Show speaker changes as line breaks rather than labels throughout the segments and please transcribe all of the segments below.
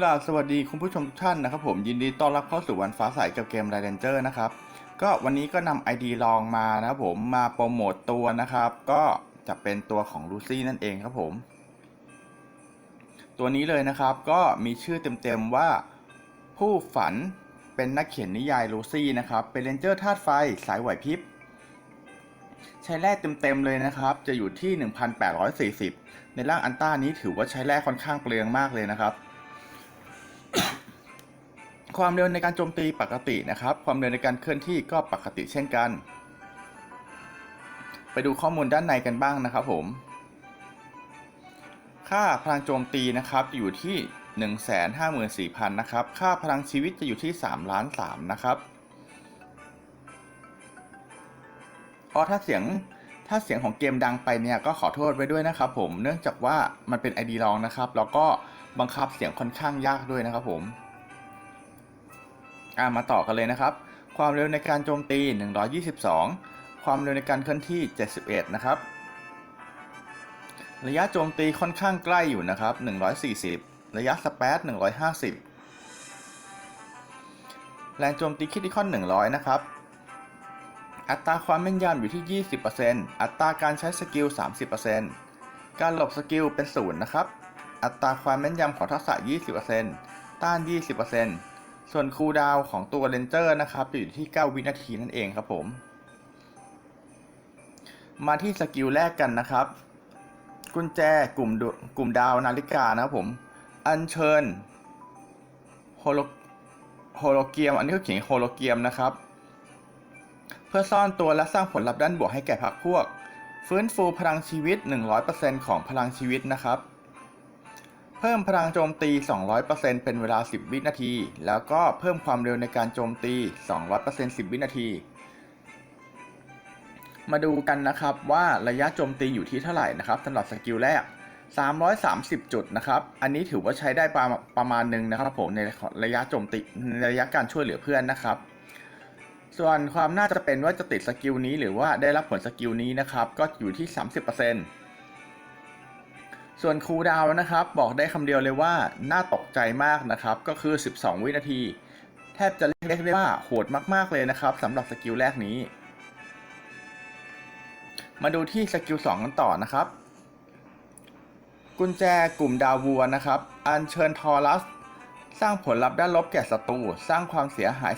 กราบสวัสดีคุณผู้ชมทุกท่านนะครับผมยินดีต้อนรับเข้าสู่วันฟ้าใสกับเกม r ร d เ n อร์นะครับก็วันนี้ก็นำ ID ลองมานะครับผมมาโปรโมตตัวนะครับ ก็จะเป็นตัวของลูซี่นั่นเองครับผม ตัวนี้เลยนะครับก็มีชื่อเต็มๆว่าผู้ฝันเป็นนักเขียนนิยายลูซี่นะครับเป็นเรนเจอร์ธาตุไฟสายไหวพริบใช้แร่เต็มๆเลยนะครับ จะอยู่ที่ 1,840 ในร่างอันต้านี้ถือว่าใช้แร่ค่อนข้างเปลืองมากเลยนะครับ ความเร็วในการโจมตีปกตินะครับ ความเร็วในการเคลื่อนที่ก็ปกติเช่นกัน ไปดูข้อมูลด้านในกันบ้างนะครับผม ค่าพลังโจมตีนะครับอยู่ที่ 154,000 นะครับ ค่าพลังชีวิตจะอยู่ที่3ล้าน3นะครับเพราะถ้าเสียงถ้าเสียงของเกมดังไปเนี่ยก็ขอโทษไว้ด้วยนะครับผม เนื่องจากว่ามันเป็น ID รองนะครับ แล้วก็บังคับเสียงค่อนข้างยากด้วยนะครับผม อ่ามาต่อกันเลยนะครับ ความเร็วในการโจมตี 122 ความเร็วในการเคลื่อนที่ 71 นะครับ ระยะโจมตีค่อนข้างใกล้อยู่นะครับ 140 ระยะสเปซ150 แรงโจมตีคิดดิคอน 100 นะครับ อัตราความแม่นยำอยู่ที่ 20%อัตราการใช้สกิล 30%การหลบสกิลเป็นศูนย์นะครับ อัตราความแม่นยำของทักษะ 20%ต้าน 20% ส่วนคูลดาวของตัวเรนเจอร์นะครับจะอยู่ที่ 9 วินาทีนั่นเองครับผม มาที่สกิลแรกกันนะครับ กุญแจกลุ่มกลุ่มดาวนาฬิกานะครับผม อัญเชิญโฮโลโฮโลเกียม อันนี้เขาเขียนโฮโลเกียมนะครับ เพื่อซ่อนตัวและสร้างผลลัพธ์ด้านบวกให้แก่พรรคพวก ฟื้นฟูพลังชีวิต 100%ของพลังชีวิตนะครับ เพิ่มพลังโจมตี 200%เป็นเวลา 10 วินาที แล้วก็เพิ่มความเร็วในการโจมตี 200% 10 วินาที มาดูกันนะครับว่าระยะโจมตีอยู่ที่เท่าไหร่นะครับสำหรับสกิลแรก 330 จุดนะครับ อันนี้ถือว่าใช้ได้ประประมาณหนึ่งนะครับผมในระยะโจมตีในระยะการช่วยเหลือเพื่อนนะครับ ส่วนความน่าจะเป็นว่าจะติดสกิลนี้หรือว่าได้รับผลสกิลนี้นะครับ ก็อยู่ที่ 30% ส่วนคูลดาวน์นะครับ บอกได้คำเดียวเลยว่าน่าตกใจมากนะครับ ก็คือ 12 วินาที แทบจะเรียกได้ว่าโหดมากๆเลยนะครับสำหรับสกิลแรกนี้ มาดูที่สกิล 2 กันต่อนะครับ กุญแจกลุ่มดาววัวนะครับอัญเชิญทอรัส สร้างผลลัพธ์ด้านลบแก่ศัตรูสร้างความเสียหาย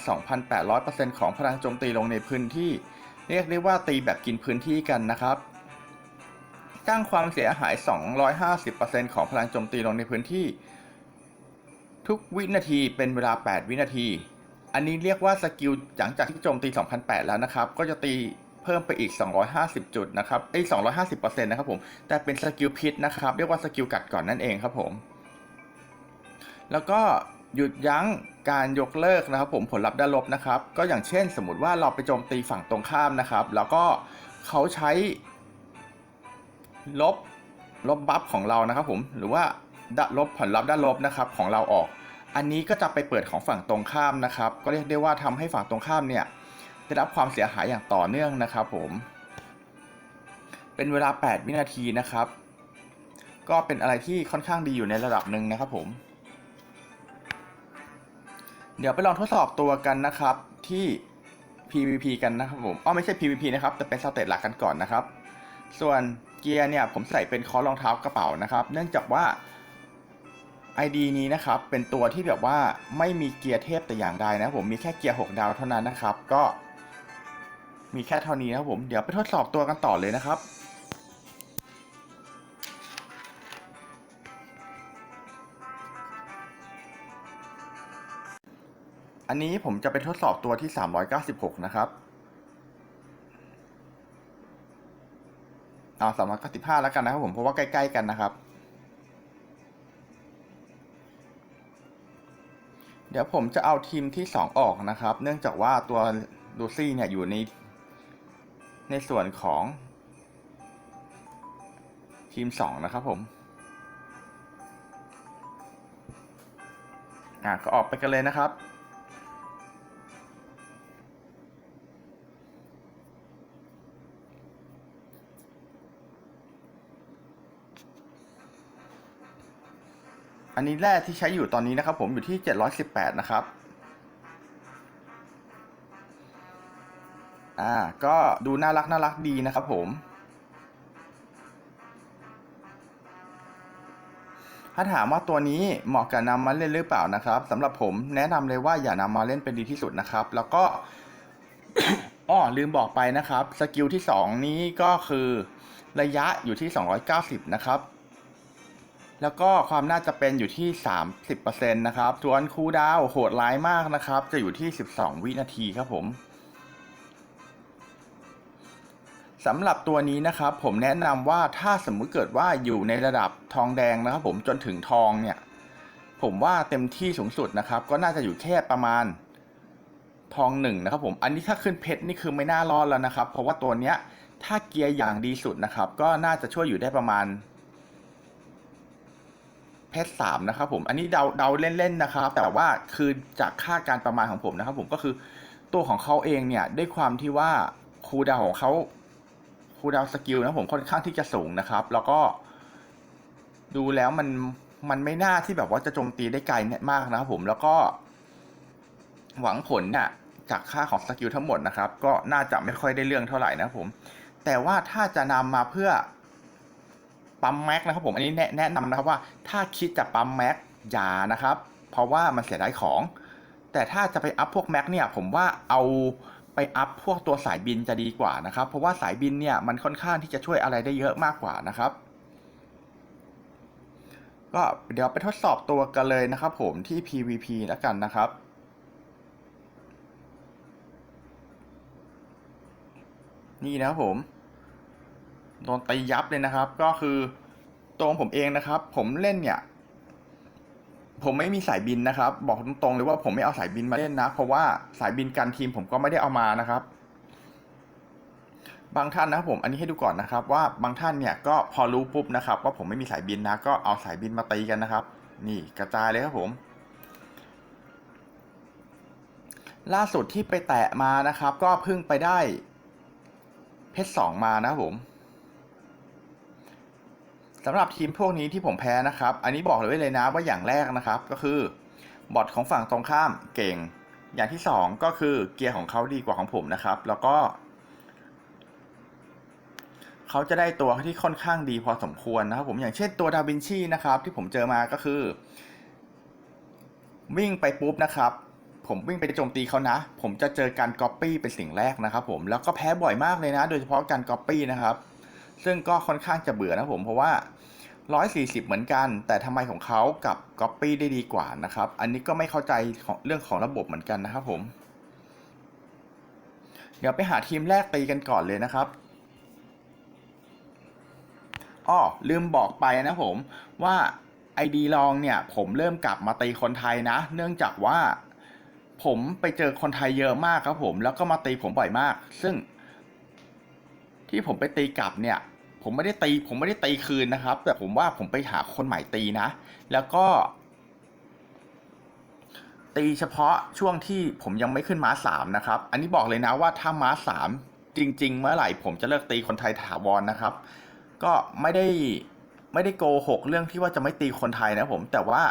2,800%ของพลังโจมตีลงในพื้นที่ เรียกได้ว่าตีแบบกินพื้นที่กันนะครับ สร้างความเสียหาย 250%ของพลังโจมตีลงในพื้นที่ ทุกวินาทีเป็นเวลา 8 วินาที อันนี้เรียกว่าสกิลหลังจากที่โจมตี 2,008 แล้วนะครับ ก็จะตีเพิ่มไปอีก 250 จุดนะครับไอ้250%นะครับผม แต่เป็นสกิลพิษนะครับ เรียกว่าสกิลกัดก่อนนั่นเองครับผม แล้วก็หยุดยั้งการยกเลิกนะครับ ผมผลลัพธ์ด้านลบนะครับ ก็อย่างเช่น สมมติว่าเราไปโจมตีฝั่งตรงข้ามนะครับ แล้วก็เขาใช้ ลบลบบัฟของเรานะครับผมหรือว่าดลบผลลัพธ์ด้านลบนะครับของเราออก อันนี้ก็จะไปเปิดของฝั่งตรงข้ามนะครับ ก็เรียกได้ว่าทำให้ฝั่งตรงข้ามเนี่ยได้รับความเสียหายอย่างต่อเนื่องนะครับผม เป็นเวลา 8 วินาทีนะครับ ก็เป็นอะไรที่ค่อนข้างดีอยู่ในระดับหนึ่งนะครับผม เดี๋ยวไปลองทดสอบตัวกันนะครับที่ PVP กันนะครับผมอ๋อไม่ใช่ PVP นะครับแต่เป็นสเตตหลักกันก่อนนะครับ ส่วนเกียร์เนี่ยผมใส่เป็นคอรองเท้ากระเป๋านะครับ เนื่องจากว่า ID นี้นะครับเป็นตัวที่แบบว่าไม่มีเกียร์เทพแต่อย่างใดนะผมมีแค่เกียร์ 6 ดาวเท่านั้นนะครับ ก็มีแค่เท่านี้นะผมเดี๋ยวไปทดสอบตัวกันต่อเลยนะครับอันนี้ผมจะไปทดสอบตัวที่ 396 นะครับ เอา395แล้วกันนะครับผมเพราะว่าใกล้ๆกันนะครับ เดี๋ยวผมจะเอาทีมที่2องออกนะครับ เนื่องจากว่าตัวลูซี่เนี่ยอยู่ในในส่วนของทีม2นะครับผมอะก็ออกไปกันเลยนะครับ อันนี้แร่ที่ใช้อยู่ตอนนี้นะครับ ผมอยู่ที่ 718 นะครับ อ่า ก็ดูน่ารักน่ารักดีนะครับผม ถ้าถามว่าตัวนี้เหมาะกับนำมาเล่นหรือเปล่านะครับสำหรับผมแนะนำเลยว่าอย่านำมาเล่นเป็นดีที่สุดนะครับ แล้วก็อ้อลืมบอกไปนะครับ สกิลที่ 2 นี้ก็คือระยะอยู่ที่ 290 นะครับ แล้วก็ความน่าจะเป็นอยู่ที่ 30%นะครับส่วนคูดาวโหดร้ายมากนะครับ จะอยู่ที่ 12 วินาทีครับผมสำหรับตัวนี้นะครับผมแนะนำว่าถ้าสมมุติเกิดว่าอยู่ในระดับทองแดงนะครับผมจนถึงทองเนี่ย ผมว่าเต็มที่สูงสุดนะครับ ก็น่าจะอยู่แค่ประมาณทองหนึ่งนะครับผมอันนี้ถ้าขึ้นเพชรนี่คือไม่น่ารอดแล้วนะครับ เพราะว่าตัวเนี้ยถ้าเกียร์อย่างดีสุดนะครับ ก็น่าจะช่วยอยู่ได้ประมาณ เพชรสามนะครับผมอันนี้เดาเดาเล่นๆนะครับ แต่ว่าคือจากค่าการประมาณของผมนะครับ ผมก็คือตัวของเขาเองเนี่ยด้วยความที่ว่าคูลดาวของเขาคูลดาวสกิลนะผมค่อนข้างที่จะสูงนะครับ แล้วก็ดูแล้วมันมันไม่น่าที่แบบว่าจะโจมตีได้ไกลเนี่ยมากนะครับผมแล้วก็ หวังผลเนี่ยจากค่าของสกิลทั้งหมดนะครับ ก็น่าจะไม่ค่อยได้เรื่องเท่าไหร่นะครับผม แต่ว่าถ้าจะนำมาเพื่อ ปั๊มแม็กนะครับผมอันนี้แนะนะนำนะครับว่าถ้าคิดจะปั๊มแม็กอย่านะครับ เพราะว่ามันเสียดายของ แต่ถ้าจะไปอัพพวกแม็กเนี่ยผมว่าเอาไปอัพพวกตัวสายบินจะดีกว่านะครับ เพราะว่าสายบินเนี่ยมันค่อนข้างที่จะช่วยอะไรได้เยอะมากกว่านะครับ ก็เดี๋ยวไปทดสอบตัวกันเลยนะครับผมที่ PVP แล้วกันนะครับนี่นะครับผม โดนตียับเลยนะครับ ก็คือตัวของผมเองนะครับ ผมเล่นเนี่ย ผมไม่มีสายบินนะครับ บอกตรงๆเลยว่าผมไม่เอาสายบินมาเล่นนะ เพราะว่าสายบินกันทีมผมก็ไม่ได้เอามานะครับ บางท่านนะครับผมอันนี้ให้ดูก่อนนะครับ ว่าบางท่านเนี่ยก็พอรู้ปุ๊บนะครับ ว่าผมไม่มีสายบินนะ ก็เอาสายบินมาตีกันนะครับ นี่กระจายเลยครับผมล่าสุดที่ไปแตะมานะครับ ก็เพิ่งไปได้เพชรสองมานะผม สำหรับทีมพวกนี้ที่ผมแพ้นะครับ อันนี้บอกเลยไว้เลยนะว่าอย่างแรกนะครับ ก็คือบอทของฝั่งตรงข้ามเก่ง อย่างที่สองก็คือเกียร์ของเขาดีกว่าของผมนะครับ แล้วก็ เขาจะได้ตัวที่ค่อนข้างดีพอสมควรนะครับผมอย่างเช่นตัวดาวินชีนะครับ ที่ผมเจอมาก็คือ วิ่งไปปุ๊บนะครับผมวิ่งไปโจมตีเขานะ ผมจะเจอการก๊อปปี้เป็นสิ่งแรกนะครับผม แล้วก็แพ้บ่อยมากเลยนะ โดยเฉพาะการก๊อปปี้นะครับ ซึ่งก็ค่อนข้างจะเบื่อนะผม เพราะว่า 140 เหมือนกัน แต่ทำไมของเขากับก๊อปปี้ได้ดีกว่านะครับ อันนี้ก็ไม่เข้าใจของเรื่องของระบบเหมือนกันนะครับผม เดี๋ยวไปหาทีมแรกตีกันก่อนเลยนะครับอ้อลืมบอกไปนะผมว่าไอดีลองเนี่ย ผมเริ่มกลับมาตีคนไทยนะ เนื่องจากว่าผมไปเจอคนไทยเยอะมากครับผม แล้วก็มาตีผมบ่อยมาก ซึ่งที่ผมไปตีกลับเนี่ย ผมไม่ได้ตี ผมไม่ได้ตีคืนนะครับ แต่ผมว่าผมไปหาคนใหม่ตีนะ แล้วก็ ตีเฉพาะช่วงที่ผมยังไม่ขึ้นม้าสามนะครับ อันนี้บอกเลยนะว่าถ้าม้าสามจริง ๆ เมื่อไหร่ผมจะเลิกตีคนไทยถาวรนะครับ ก็ไม่ได้ไม่ได้โกหกเรื่องที่ว่าจะไม่ตีคนไทยนะผม แต่ว่า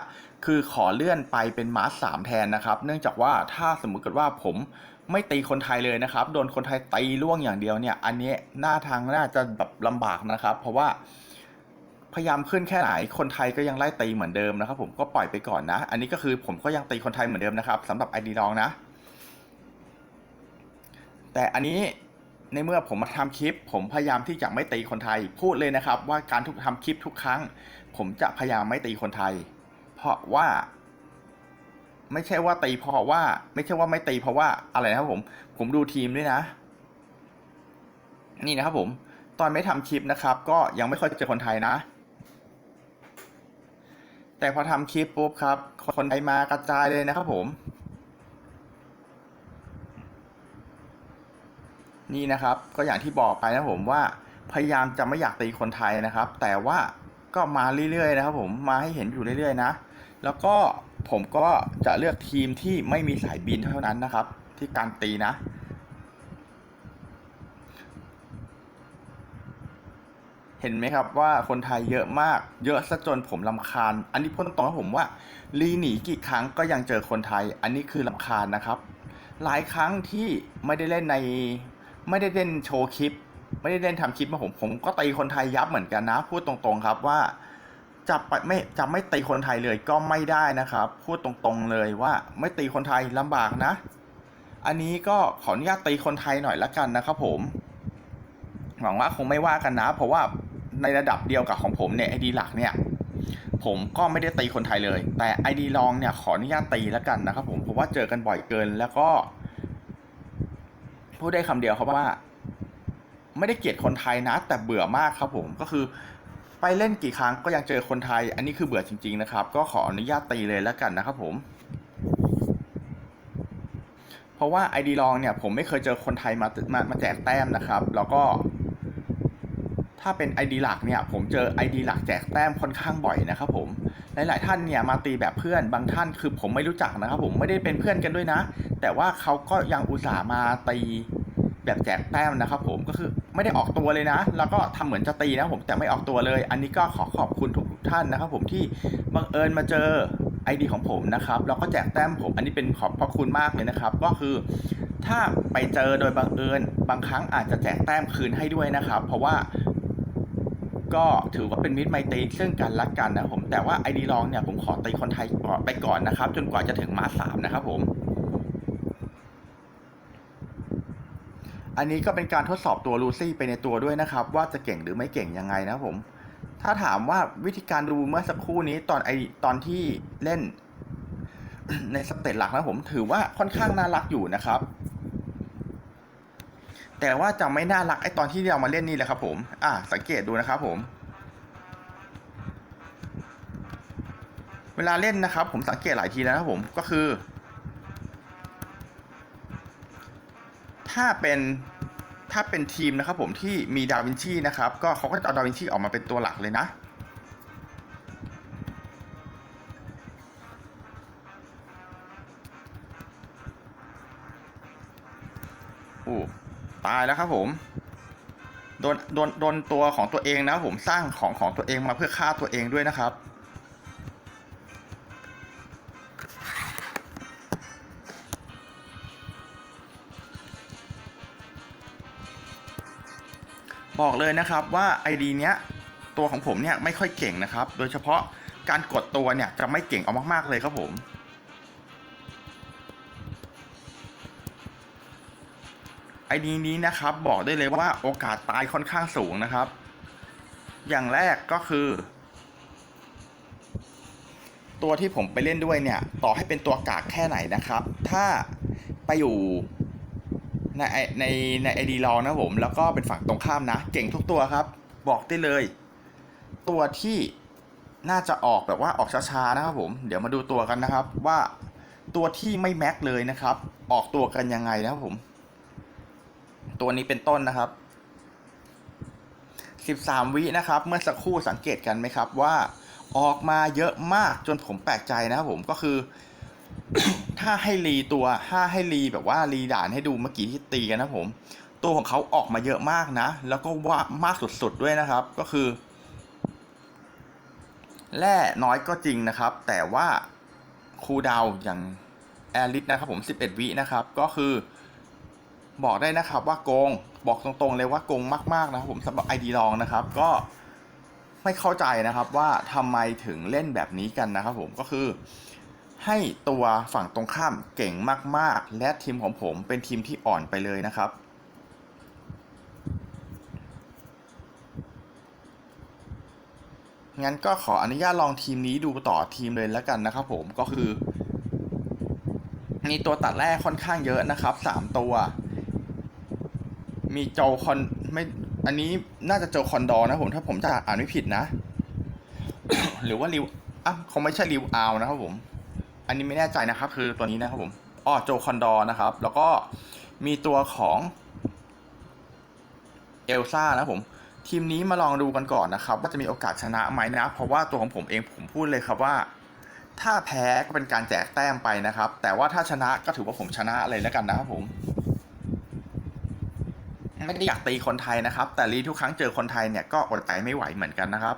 คือขอเลื่อนไปเป็นม้าสสามแทนนะครับ เนื่องจากว่าถ้าสมมุติเกิดว่าผม ไม่ตีคนไทยเลยนะครับ โดนคนไทยตีล่วงอย่างเดียวเนี่ย อันนี้หน้าทางน่าจะแบบลำบากนะครับ เพราะว่าพยายามขึ้นแค่ไหนคนไทยก็ยังไล่ตีเหมือนเดิมนะครับ ผมก็ปล่อยไปก่อนนะ อันนี้ก็คือผมก็ยังตีคนไทยเหมือนเดิมนะครับสำหรับไอดีลองนะ แต่อันนี้ในเมื่อผมมาทำคลิป ผมพยายามที่จะไม่ตีคนไทย พูดเลยนะครับ ว่าการทุกทำคลิปทุกครั้ง ผมจะพยายามไม่ตีคนไทย เพราะว่า ไม่ใช่ว่าตีเพราะว่า ไม่ใช่ว่าไม่ตีเพราะว่าอะไรนะครับผม ผมดูทีมด้วยนะ นี่นะครับผม ตอนไม่ทำคลิปนะครับ ก็ยังไม่ค่อยเจอคนไทยนะ แต่พอทำคลิปปุ๊บครับ คนไทยมากระจายเลยนะครับผม นี่นะครับ ก็อย่างที่บอกไปนะผมว่า พยายามจะไม่อยากตีคนไทยนะครับ แต่ว่าก็มาเรื่อยๆนะครับผมมาให้เห็นอยู่เรื่อยๆนะ แล้วก็ผมก็จะเลือกทีมที่ไม่มีสายบินเท่านั้นนะครับ ที่การตีนะ เห็นไหมครับว่าคนไทยเยอะมาก เยอะซะจนผมลำคาญ อันนี้พูดตรงๆนะผมว่ารีหนีกี่ครั้งก็ยังเจอคนไทย อันนี้คือลำคาญนะครับ หลายครั้งที่ไม่ได้เล่นในไม่ได้เล่นโชว์คลิป ไม่ได้เล่นทำคลิปมาผมผมก็ตีคนไทยยับเหมือนกันนะ พูดตรงๆครับว่า จะไปไม่จะไม่ตีคนไทยเลยก็ไม่ได้นะครับ พูดตรงๆเลยว่าไม่ตีคนไทยลำบากนะ อันนี้ก็ขออนุญาตตีคนไทยหน่อยละกันนะครับผม หวังว่าคงไม่ว่ากันนะ เพราะว่าในระดับเดียวกับของผมเนี่ยไอดีหลักเนี่ยผมก็ไม่ได้ตีคนไทยเลย แต่ไอดีรองเนี่ยขออนุญาตตีล้วกันนะครับผมเพราะว่าเจอกันบ่อยเกินแล้วก็พูดได้คำเดียวครับว่า ไม่ได้เกลียดคนไทยนะ แต่เบื่อมากครับผมก็คือ ไปเล่นกี่ครั้งก็ยังเจอคนไทย อันนี้คือเบื่อจริง ๆ นะครับ ก็ขออนุญาตตีเลยแล้วกันนะครับผม เพราะว่าไอดีลองเนี่ยผมไม่เคยเจอคนไทยมามามาแจกแต้มนะครับ แล้วก็ถ้าเป็น ID หลักเนี่ย ผมเจอ ID หลักแจกแต้มค่อนข้างบ่อยนะครับผม หลาย ๆ ท่านเนี่ยมาตีแบบเพื่อนบางท่านคือผมไม่รู้จักนะครับผมไม่ได้เป็นเพื่อนกันด้วยนะ แต่ว่าเขาก็ยังอุตส่าห์มาตี แบบแจกแต้มนะครับผมก็คือไม่ได้ออกตัวเลยนะ แล้วก็ทำเหมือนจะตีนะผมแต่ไม่ออกตัวเลย อันนี้ก็ขอขอบคุณทุกท่านนะครับผมที่บังเอิญมาเจอ ID ของผมนะครับแล้วก็แจกแต้มผม อันนี้เป็นขอบพระคุณมากเลยนะครับ ก็คือถ้าไปเจอโดยบังเอิญบางครั้งอาจจะแจกแต้มคืนให้ด้วยนะครับ เพราะว่าก็ถือว่าเป็นมิตรไมตรีซึ่งกันและกันนะผมแต่ว่าไอดีลองเนี่ยผมขอตีคนไทยไปก่อนนะครับ จนกว่าจะถึงมาสามนะครับผม อันนี้ก็เป็นการทดสอบตัวลูซี่ไปในตัวด้วยนะครับ ว่าจะเก่งหรือไม่เก่งยังไงนะผม ถ้าถามว่าวิธีการดูเมื่อสักครู่นี้ตอนไอตอนที่เล่น ในสเตจหลักนะผมถือว่าค่อนข้างน่ารักอยู่นะครับ แต่ว่าจะไม่น่ารักไอตอนที่เรามาเล่นนี่แหละครับ ผม อ่า สังเกตดูนะครับ ผม เวลาเล่นนะครับ ผมสังเกตหลายทีแล้วนะผมก็คือ ถ้าเป็นถ้าเป็นทีมนะครับผมที่มีดาวินชีนะครับ ก็เขาก็จะเอาดาวินชีออกมาเป็นตัวหลักเลยนะ โอ้ตายแล้วครับผม โดนโดนโดนตัวของตัวเองนะผมสร้างของของตัวเองมาเพื่อฆ่าตัวเองด้วยนะครับ บอกเลยนะครับว่า ID เนี้ยตัวของผมเนี่ยไม่ค่อยเก่งนะครับ โดยเฉพาะการกดตัวเนี่ยจะไม่เก่งเอามาก ๆ เลยครับผม ไอดีนี้นะครับบอกได้เลยว่าโอกาสตายค่อนข้างสูงนะครับ อย่างแรกก็คือ ตัวที่ผมไปเล่นด้วยเนี่ย ต่อให้เป็นตัวกากแค่ไหนนะครับ ถ้าไปอยู่ ในไอในในไอดีรอนะผมแล้วก็เป็นฝั่งตรงข้ามนะ เก่งทุกตัวครับ บอกได้เลย ตัวที่น่าจะออกแบบว่าออกช้าๆนะครับผม เดี๋ยวมาดูตัวกันนะครับ ว่าตัวที่ไม่แม็กเลยนะครับ ออกตัวกันยังไงนะครับผม ตัวนี้เป็นต้นนะครับ 13 วินะครับ เมื่อสักครู่สังเกตกันไหมครับว่าออกมาเยอะมากจนผมแปลกใจนะครับผมก็คือ ถ้าให้รีตัวถ้าให้รีแบบว่ารีด่านให้ดูเมื่อกี้ที่ตีกันนะผม ตัวของเขาออกมาเยอะมากนะ แล้วก็ว่ามากสุดๆด้วยนะครับ ก็คือแร่น้อยก็จริงนะครับ แต่ว่าคูดาวอย่างแอริสนะครับผม 11 วินะครับ ก็คือบอกได้นะครับว่าโกงบอกตรงๆเลยว่าโกงมากๆนะครับผมสำหรับ ID ลองนะครับ ก็ไม่เข้าใจนะครับว่าทำไมถึงเล่นแบบนี้กันนะครับผมก็คือ ให้ตัวฝั่งตรงข้ามเก่งมากๆ และทีมของผมเป็นทีมที่อ่อนไปเลยนะครับ งั้นก็ขออนุญาตลองทีมนี้ดูต่อทีมเลยแล้วกันนะครับผมก็คือ มีตัวตัดแรกค่อนข้างเยอะนะครับสามตัว มีโจคอนไม่อันนี้น่าจะโจคอนดอนะผมถ้าผมจะอ่านไม่ผิดนะ หรือว่าริวอะคงไม่ใช่ริวอาวนะครับผม อันนี้ไม่แน่ใจนะครับ คือตัวนี้นะครับผมอ๋อโจคอนดอร์นะครับ แล้วก็มีตัวของเอลซ่านะผม ทีมนี้มาลองดูกันก่อนนะครับ ว่าจะมีโอกาสชนะไหมนะ เพราะว่าตัวของผมเองผมพูดเลยครับว่า ถ้าแพ้ก็เป็นการแจกแต้มไปนะครับ แต่ว่าถ้าชนะก็ถือว่าผมชนะเลยแล้วกันนะครับผมไม่ได้อยากตีคนไทยนะครับ แต่รีทุกครั้งเจอคนไทยเนี่ยก็อดใจไม่ไหวเหมือนกันนะครับ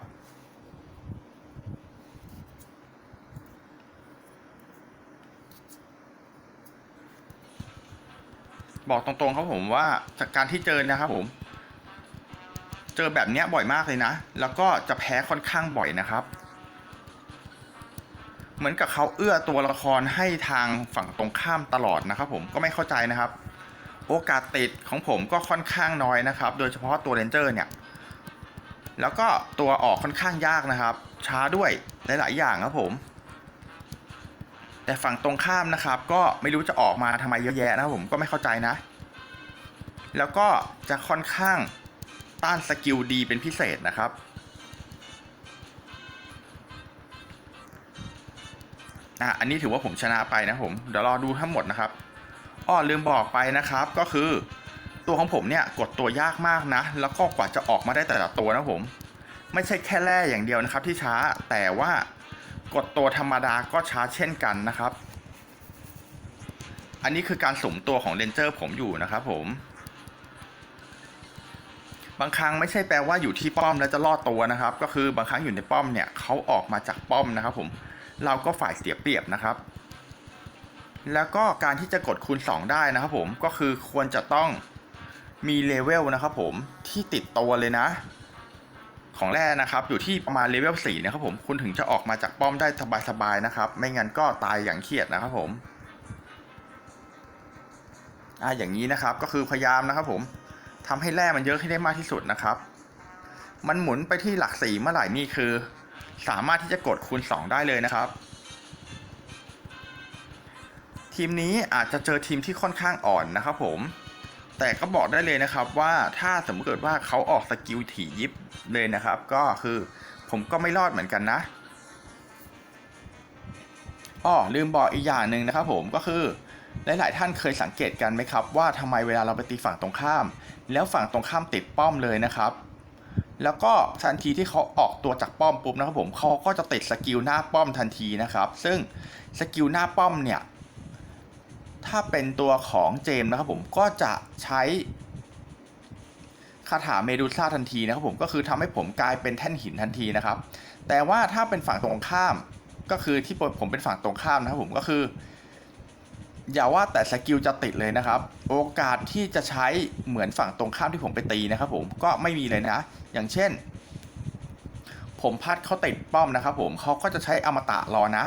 บอกตรงๆครับผมว่าจากการที่เจอนะครับผม เจอแบบเนี้ยบ่อยมากเลยนะ แล้วก็จะแพ้ค่อนข้างบ่อยนะครับ เหมือนกับเขาเอื้อตัวละครให้ทางฝั่งตรงข้ามตลอดนะครับ ผมก็ไม่เข้าใจนะครับ โอกาสติดของผมก็ค่อนข้างน้อยนะครับ โดยเฉพาะตัวเรนเจอร์เนี่ย แล้วก็ตัวออกค่อนข้างยากนะครับ ช้าด้วยหลายๆอย่างครับผม แต่ฝั่งตรงข้ามนะครับ ก็ไม่รู้จะออกมาทำไมเยอะแยะนะผมก็ไม่เข้าใจนะ แล้วก็จะค่อนข้างต้านสกิลดีเป็นพิเศษนะครับ อะอันนี้ถือว่าผมชนะไปนะผม เดี๋ยวรอดูทั้งหมดนะครับอ้อลืมบอกไปนะครับก็คือตัวของผมเนี่ยกดตัวยากมากนะ แล้วก็กว่าจะออกมาได้แต่ละตัวนะผม ไม่ใช่แค่แร่อย่างเดียวนะครับที่ช้าแต่ว่า กดตัวธรรมดาก็ช้าเช่นกันนะครับ อันนี้คือการสุมตัวของเรนเจอร์ผมอยู่นะครับผม บางครั้งไม่ใช่แปลว่าอยู่ที่ป้อมแล้วจะรอดตัวนะครับ ก็คือบางครั้งอยู่ในป้อมเนี่ยเขาออกมาจากป้อมนะครับ ผม เราก็ฝ่ายเสียเปรียบนะครับ แล้วก็การที่จะกดคูณ 2 ได้นะครับ ผมก็คือควรจะต้องมีเลเวลนะครับ ผมที่ติดตัวเลยนะ ของแร่นะครับอยู่ที่ประมาณเลเวล4นะครับผมคุณถึงจะออกมาจากป้อมได้สบายๆนะครับ ไม่งั้นก็ตายอย่างเครียดนะครับผมอ่าอย่างนี้นะครับก็คือพยายามนะครับผมทำให้แร่มันเยอะให้ได้มากที่สุดนะครับ มันหมุนไปที่หลักสี่เมื่อไหร่นี่คือ สามารถที่จะกดคูณ 2 ได้เลยนะครับ ทีมนี้อาจจะเจอทีมที่ค่อนข้างอ่อนนะครับผม แต่ก็บอกได้เลยนะครับว่าถ้าสมมติเกิดว่าเขาออกสกิลถี่ยิบเลยนะครับ ก็คือผมก็ไม่รอดเหมือนกันนะอ้อลืมบอกอีกอย่างหนึ่งนะครับผมก็คือหลายๆท่านเคยสังเกตกันไหมครับ ว่าทำไมเวลาเราไปตีฝั่งตรงข้าม แล้วฝั่งตรงข้ามติดป้อมเลยนะครับ แล้วก็ทันทีที่เขาออกตัวจากป้อมปุ๊บนะครับผมเขาก็จะติดสกิลหน้าป้อมทันทีนะครับ ซึ่งสกิลหน้าป้อมเนี่ย ถ้าเป็นตัวของเจมส์นะครับผมก็จะใช้คาถาเมดูซ่าทันทีนะครับผมก็คือทำให้ผมกลายเป็นแท่นหินทันทีนะครับ แต่ว่าถ้าเป็นฝั่งตรงข้ามก็คือที่ผมเป็นฝั่งตรงข้ามนะครับผมก็คือ อย่าว่าแต่สกิลจะติดเลยนะครับ โอกาสที่จะใช้เหมือนฝั่งตรงข้ามที่ผมไปตีนะครับ ผมก็ไม่มีเลยนะ อย่างเช่น ผมพัดเขาติดป้อมนะครับ ผมเขาก็จะใช้อมตะรอนะ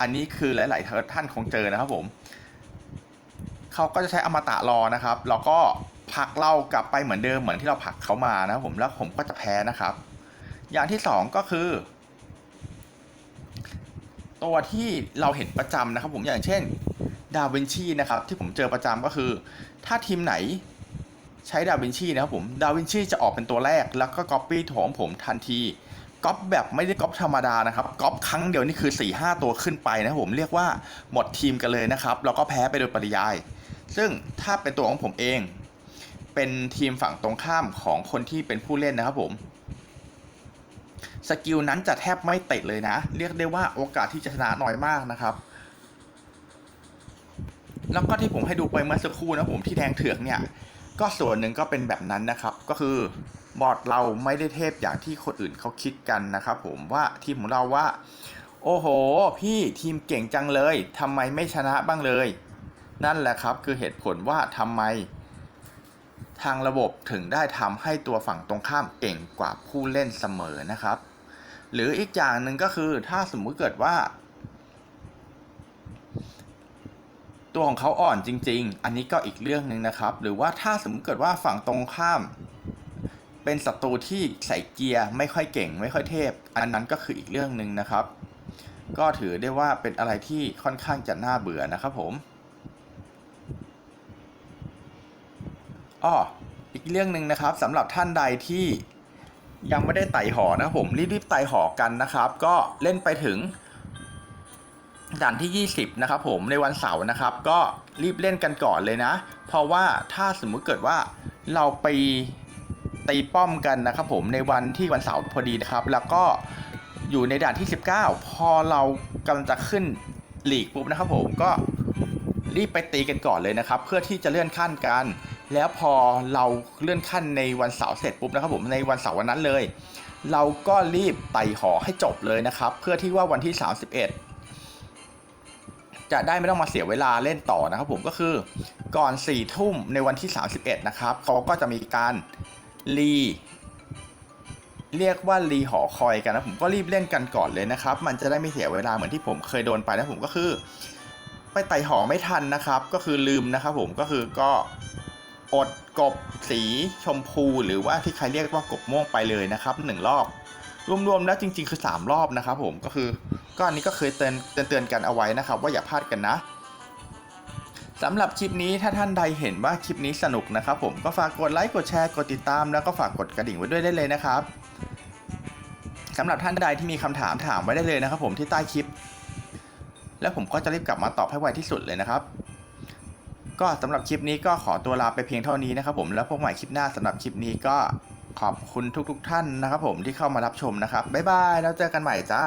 อันนี้คือหลาย ๆ ท่านคงเจอนะครับผม เขาก็จะใช้อมตะรอนะครับ แล้วก็ผลักเรากลับไปเหมือนเดิมเหมือนที่เราผลักเขามานะผมแล้วผมก็จะแพ้นะครับ อย่างที่สองก็คือ ตัวที่เราเห็นประจำนะครับ ผมอย่างเช่นดาวินชีนะครับที่ผมเจอประจำก็คือ ถ้าทีมไหนใช้ดาวินชีนะครับผมดาวินชีจะออกเป็นตัวแรก แล้วก็ก๊อปปี้ของผมทันทีก๊อปแบบไม่ได้ก๊อปธรรมดานะครับก๊อปครั้งเดียวนี่คือ4ี่ห้าตัวขึ้นไปนะครับผมเรียกว่าหมดทีมกันเลยนะครับแล้วก็แพ้ไปโดยปริยาย ซึ่งถ้าเป็นตัวของผมเอง เป็นทีมฝั่งตรงข้ามของคนที่เป็นผู้เล่นนะครับผมสกิลนั้นจะแทบไม่ติดเลยนะ เรียกได้ว่าโอกาสที่จะชนะน้อยมากนะครับแล้วก็ที่ผมให้ดูไปเมื่อสักครู่นะผมที่แดงเถือกเนี่ย ก็ส่วนหนึ่งก็เป็นแบบนั้นนะครับ ก็คือบอร์ดเราไม่ได้เทพอย่างที่คนอื่นเขาคิดกันนะครับผมว่าทีมของเราว่า โอ้โห พี่ทีมเก่งจังเลยทำไมไม่ชนะบ้างเลย นั่นแหละครับคือเหตุผลว่าทำไม ทางระบบถึงได้ทำให้ตัวฝั่งตรงข้ามเก่งกว่าผู้เล่นเสมอนะครับ หรืออีกอย่างหนึ่งก็คือถ้าสมมุติเกิดว่า ตัวของเขาอ่อนจริง ๆ อันนี้ก็อีกเรื่องหนึ่งนะครับ หรือว่าถ้าสมมติเกิดว่าฝั่งตรงข้ามเป็นศัตรูที่ใส่เกียร์ไม่ค่อยเก่งไม่ค่อยเทพ อันนั้นก็คืออีกเรื่องหนึ่งนะครับ ก็ถือได้ว่าเป็นอะไรที่ค่อนข้างจะน่าเบื่อนะครับผม อ้ออีกเรื่องหนึ่งนะครับสำหรับท่านใดที่ยังไม่ได้ไต่หอนะผมรีบๆไต่หอกันนะครับ ก็เล่นไปถึงด่านที่ 20 นะครับผมในวันเสาร์นะครับ ก็รีบเล่นกันก่อนเลยนะ เพราะว่าถ้าสมมุติเกิดว่าเราไปตีป้อมกันนะครับผมในวันที่วันเสาร์พอดีนะครับ แล้วก็อยู่ในด่านที่ 19 พอเรากำลังจะขึ้นหลีกปุ๊บนะครับผมก็รีบไปตีกันก่อนเลยนะครับ เพื่อที่จะเลื่อนขั้นกัน แล้วพอเราเลื่อนขั้นในวันเสาร์เสร็จปุ๊บนะครับผมในวันเสาร์วันนั้นเลย เราก็รีบไต่หอให้จบเลยนะครับ เพื่อที่ว่าวันที่ 31 จะได้ไม่ต้องมาเสียเวลาเล่นต่อนะครับผมก็คือก่อน4ี่ทุ่มในวันที่ 31 นะครับเขาก็จะมีการรีเรียกว่ารีหอคอยกันนะผมก็รีบเล่นกันก่อนเลยนะครับ มันจะได้ไม่เสียเวลาเหมือนที่ผมเคยโดนไปนะผมก็คือ ไปไต่หอไม่ทันนะครับ ก็คือลืมนะครับผมก็คือก็ อดกบสีชมพูหรือว่าที่ใครเรียกว่ากบม่วงไปเลยนะครับหนึ่งรอบ รวมๆแล้วจริง ๆ คือ 3 รอบนะครับผมก็คือก็อันนี้ก็เคยเตือนเตือนกันเอาไว้นะครับ ว่าอย่าพลาดกันนะสำหรับคลิปนี้ถ้าท่านใดเห็นว่าคลิปนี้สนุกนะครับผมก็ฝากกดไลค์กดแชร์กดติดตาม แล้วก็ฝากกดกระดิ่งไว้ด้วยได้เลยนะครับสำหรับท่านใดที่มีคำถามถามไว้ได้เลยนะครับ ผมที่ใต้คลิป แล้วผมก็จะรีบกลับมาตอบให้ไวที่สุดเลยนะครับ ก็สำหรับคลิปนี้ก็ขอตัวลาไปเพียงเท่านี้นะครับผมแล้วพบใหม่คลิปหน้าสำหรับคลิปนี้ก็ขอบคุณทุกๆทท่านนะครับผมที่เข้ามารับชมนะครับบ๊ายบายแล้วเจอกันใหม่จ้า